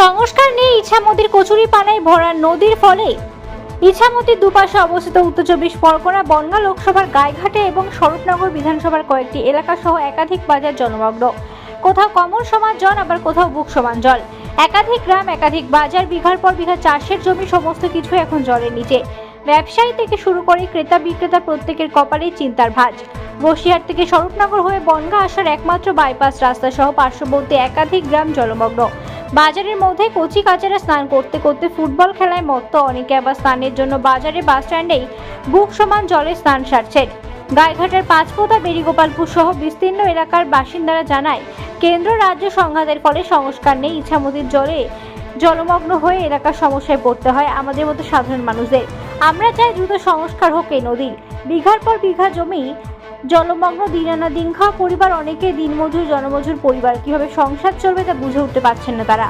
সংস্কার নিয়ে ইছামতির কচুরি পানায় ভরা নদীর ফলে ইছামতির দুপাশে অবস্থিত উত্তর চব্বিশ পরগনা বনগা লোকসভার গাইঘাটে এবং স্বরূপনগর বিধানসভার কয়েকটি এলাকা সহ একাধিক বাজার জলমগ্ন। কোথাও কমল সমান জল, আবার কোথাও বুক সমান জল। একাধিক গ্রাম, একাধিক বাজার, বিঘার পর বিঘা চাষের জমি, সমস্ত কিছু এখন জলের নিচে। ব্যবসায়ী থেকে শুরু করে ক্রেতা বিক্রেতা প্রত্যেকের কপালে চিন্তার ভাঁজ। বসিরহাট থেকে স্বরূপনগর হয়ে বনগা আসার একমাত্র বাইপাস রাস্তা সহ পার্শ্ববর্তী একাধিক গ্রাম জলমগ্ন। বাজারের মধ্যে কচি কাচারা স্নান করতে করতে ফুটবল খেলায় মত্ত অনেকে আবার স্নানের জন্য বাজারে বাস স্ট্যান্ডেই বুক সমান জলে স্নান সারছেন গাইঘাটের পাঁচপোতা বেরিগোপালপুর সহ বিস্তীর্ণ এলাকার বাসিন্দারা জানায়, কেন্দ্র রাজ্য সংঘাতের ফলে সংস্কার নেই ইচ্ছামতির জলে জলমগ্ন হয়ে এলাকার সমস্যায় পড়তে হয় আমাদের মতো সাধারণ মানুষদের। আমরা চাই দ্রুত সংস্কার হোক এই নদীর বিঘার পর বিঘা জমি জলমগ্ন দিনানা দিন খাওয়া পরিবার অনেকে দিনমজুর, জনমজুর পরিবার। কীভাবে সংসার চলবে তা বুঝে উঠতে পারছেন না তারা।